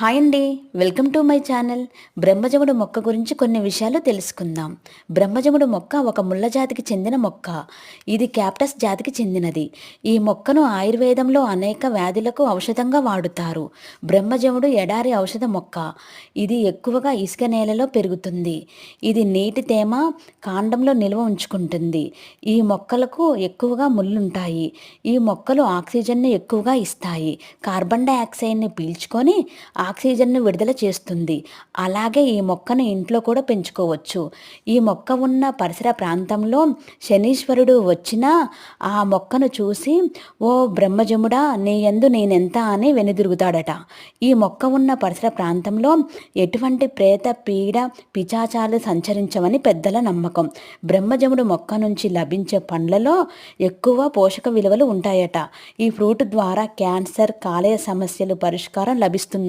Hi అండి. Welcome to my channel. బ్రహ్మజముడు మొక్క గురించి కొన్ని విషయాలు తెలుసుకుందాం. బ్రహ్మజముడు మొక్క ఒక ముళ్ళ జాతికి చెందిన మొక్క. ఇది క్యాప్టస్ జాతికి చెందినది. ఈ మొక్కను ఆయుర్వేదంలో అనేక వ్యాధులకు ఔషధంగా వాడుతారు. బ్రహ్మజముడు ఎడారి ఔషధ మొక్క. ఇది ఎక్కువగా ఇసుక నేలలో పెరుగుతుంది. ఇది నీటి తేమ కాండంలో నిల్వ ఉంచుకుంటుంది. ఈ మొక్కలకు ఎక్కువగా ముళ్ళుంటాయి. ఈ మొక్కలు ఆక్సిజన్ను ఎక్కువగా ఇస్తాయి. కార్బన్ డైఆక్సైడ్ని పీల్చుకొని ఆక్సిజన్ను విడుదల చేస్తుంది. అలాగే ఈ మొక్కను ఇంట్లో కూడా పెంచుకోవచ్చు. ఈ మొక్క ఉన్న పరిసర ప్రాంతంలో శనీశ్వరుడు వచ్చినా ఆ మొక్కను చూసి ఓ బ్రహ్మజముడా నీ ఎందు నేనెంత అని వెనుదిరుగుతాడట. ఈ మొక్క ఉన్న పరిసర ప్రాంతంలో ఎటువంటి ప్రేత పీడ పిచాచాలు సంచరించవని పెద్దల నమ్మకం. బ్రహ్మజముడు మొక్క నుంచి లభించే పండ్లలో ఎక్కువ పోషక విలువలు ఉంటాయట. ఈ ఫ్రూట్ ద్వారా క్యాన్సర్ కాలేయ సమస్యలు పరిష్కారం లభిస్తుంది.